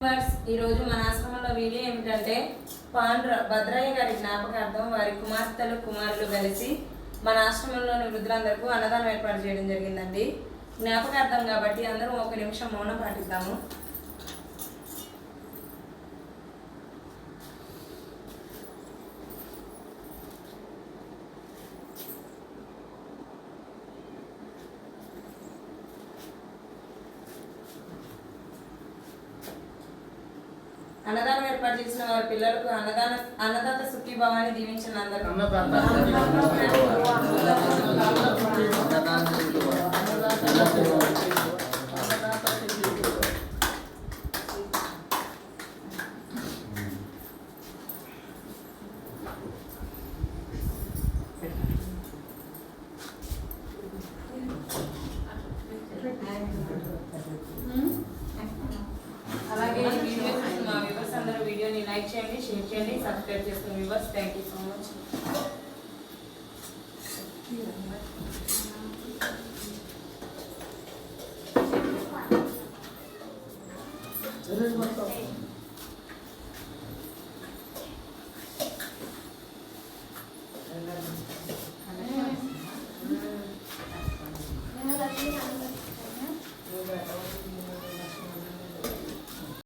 ఈరోజు మన ఆశ్రమంలో వీడియో ఏమిటంటే పాండ్ర భద్రయ్య గారి జ్ఞాపకార్థం వారి కుమార్తెలు కుమారులు కలిసి మన ఆశ్రమంలోని వృద్ధులందరికీ అన్నదానం ఏర్పాటు చేయడం జరిగిందండి. జ్ఞాపకార్థం కాబట్టి అందరం ఒక నిమిషం మౌనం పాటిద్దాము. అన్నదానం ఏర్పాటు చేసిన వారి పిల్లలకు అన్నదాన అన్నదాత సుఖీ భవాన్ని దీవించిన అందరూ. వీడియోని లైక్ చేయండి షేర్ చేయండి సబ్స్క్రైబ్ చేసుకున్న viewers thank you so much Terus masuk.